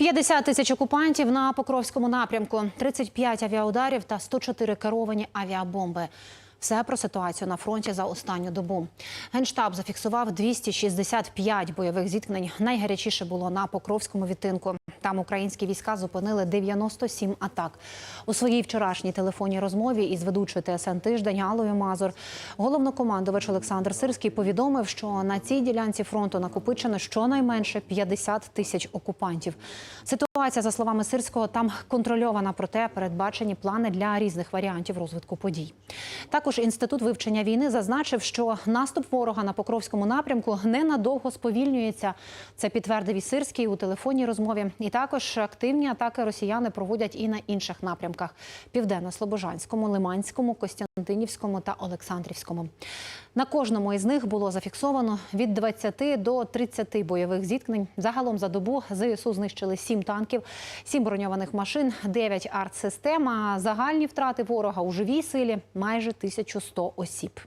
50 тисяч окупантів на Покровському напрямку, 35 авіаударів та 104 керовані авіабомби. Все про ситуацію на фронті за останню добу. Генштаб зафіксував 265 бойових зіткнень. Найгарячіше було на Покровському відтинку. Там українські війська зупинили 97 атак. У своїй вчорашній телефонній розмові із ведучою ТСН тиждень Аллою Мазур головнокомандувач Олександр Сирський повідомив, що на цій ділянці фронту накопичено щонайменше 50 тисяч окупантів. Ситуація, за словами Сирського, там контрольована, проте передбачені плани для різних варіантів розвитку подій. Також інститут вивчення війни зазначив, що наступ ворога на Покровському напрямку ненадовго сповільнюється. Це підтвердив і Сирський у телефонній розмові. І також активні атаки росіяни проводять і на інших напрямках: південно-слобожанському, Лиманському, Костянтинівському та Олександрівському. На кожному із них було зафіксовано від 20 до 30 бойових зіткнень. Загалом за добу ЗСУ знищили 7 танків, 7 броньованих машин, 9 артсистем. А загальні втрати ворога у живій силі майже 1100 осіб.